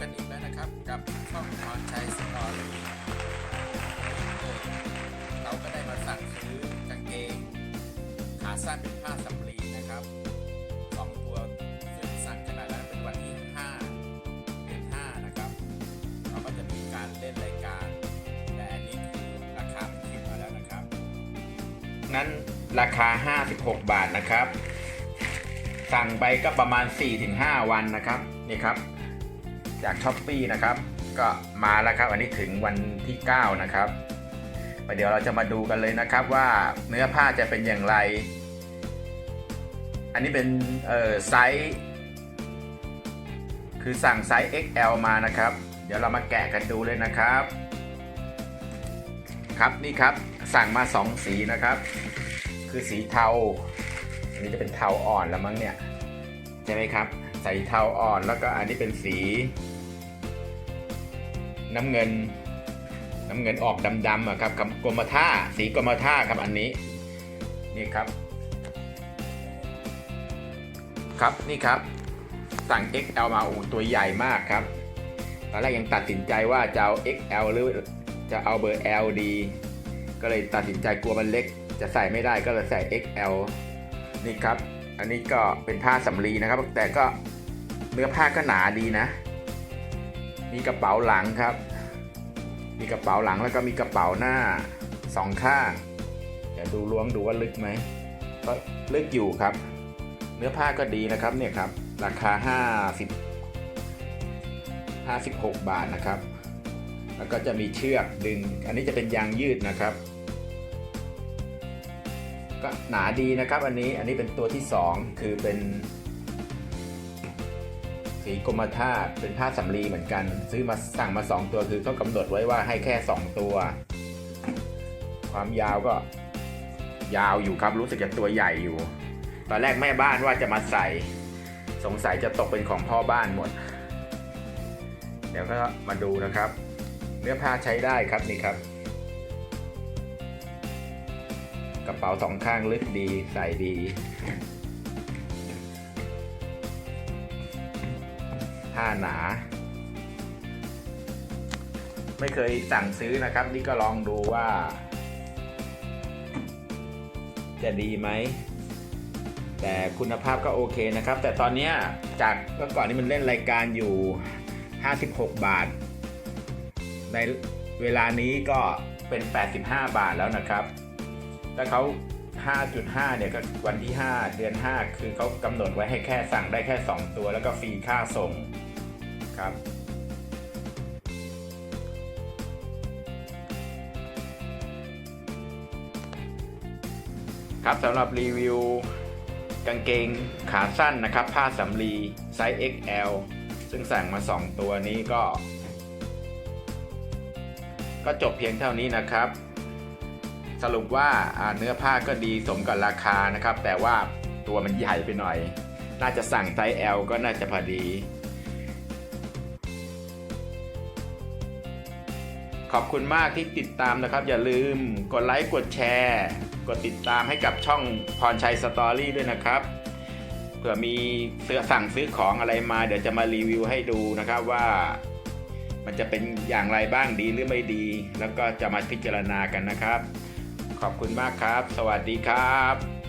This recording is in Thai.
กันอีกแล้วนะครับ กับช่องพรชัยสตอรี่เราก็ได้มาสั่งซื้อกางเกง ขาสั้นเป็นผ้าสำลีนะครับสองตัวซึ่งสั่งขนมาดนั้นเป็นวันที่5เดือน5นะครับเราก็จะมีการเล่นรายการแต่อันนี้คือราคามันขึ้นมาแล้วนะครับ นั้นราคา 56 บาทนะครับ สั่งไปก็ประมาณ 4-5 วันนะครับนี่ครับ จากช้อปปีนะครับ ก็มาแล้วครับ อันนี้ถึงวันที่ 9 นะครับเดี๋ยวเราจะมาดูกันเลยนะครับว่าเนื้อผ้าจะเป็นอย่างไร อันนี้เป็นเอ่อไซส์คือสั่งไซส์ XL มานะครับ เดี๋ยวเรามาแกะกันดูเลยนะครับ ครับนี่ครับสั่งมา 2 สีนะครับ คือสีเทา อันนี้จะเป็นเทาอ่อนแล้วมั้งเนี่ย ใช่ไหมครับ ใส่เทาอ่อนแล้วก็อันนี้เป็นสี น้ำเงิน น้ำเงินออกดำๆอะครับกับกรมท่าสีกรมท่าครับอันนี้นี่ครับ ครับนี่ครับ สั่ง XL มาโอ้ตัวใหญ่มากครับตอนแรกยังตัดสินใจว่าจะเอา XL หรือจะเอาเบอร์ L ดี ก็เลยตัดสินใจกลัวมันเล็ก จะใส่ไม่ได้ก็เลยใส่ XL นี่ครับ อันนี้ก็เป็นผ้าสำลีนะครับ แต่ก็ เนื้อผ้าก็หนาดีนะ มีกระเป๋าหลังครับ มีกระเป๋าหลังแล้วก็มีกระเป๋าหน้าสองข้าง เดี๋ยวดูล้วงดูว่าลึกไหมก็ลึกอยู่ครับ เนื้อผ้าก็ดีนะครับเนี่ยครับ ราคา 50 56 บาทนะครับ แล้วก็จะมีเชือกดึง อันนี้จะเป็นยางยืดนะครับ ก็หนาดีนะครับ อันนี้ อันนี้เป็นตัวที่ 2 คือเป็น สีกรมท่าเป็นผ้าสำลีเหมือนกัน ซื้อมาสั่งมา 2 ตัวคือเขากำหนดไว้ว่าให้แค่ 2 ตัว ความยาวก็ยาวอยู่ครับรู้สึกจะตัวใหญ่อยู่ ตอนแรกแม่บ้านว่าจะมาใส่ สงสัยจะตกเป็นของพ่อบ้านหมด เดี๋ยวก็มาดูนะครับ เนื้อผ้าใช้ได้ครับนี่ครับ กระเป๋าสองข้างลึกดีใส่ดี ผ้าหนา ไม่เคยสั่งซื้อนะครับ นี่ก็ลองดูว่า จะดีไหม แต่คุณภาพก็โอเคนะครับ แต่ตอนนี้จากเมื่อก่อนนี้มันเล่นรายการอยู่ 56 บาท ในเวลานี้ก็เป็น 85 บาทแล้วนะครับแล้วเขา5.5 เนี่ยก็วันที่ 5 เดือน 5 คือเขากำหนดไว้ให้แค่สั่งได้แค่ 2 ตัว แล้วก็ฟรีค่าส่ง ครับครับสำหรับรีวิวกางเกงขาสั้นนะครับ ผ้าสำลีไซส์ XL ซึ่งสั่งมา 2 ตัวนี้ก็ ก็จบเพียงเท่านี้นะครับ สรุปว่าเนื้อผ้าก็ดีสมกับราคานะครับ แต่ว่าตัวมันใหญ่ไปหน่อย น่าจะสั่งไซส์ L ก็น่าจะพอดี ขอบคุณมากที่ติดตามนะครับ อย่าลืมกดไลค์กดแชร์ กดติดตามให้กับช่องพรชัยสตอรี่ด้วยนะครับเผื่อมีเสื้อสั่งซื้อของอะไรมา เดี๋ยวจะมารีวิวให้ดูนะครับว่า มันจะเป็นอย่างไรบ้างดีหรือไม่ดี แล้วก็จะมาพิจารณากันนะครับ ขอบคุณมากครับ สวัสดีครับ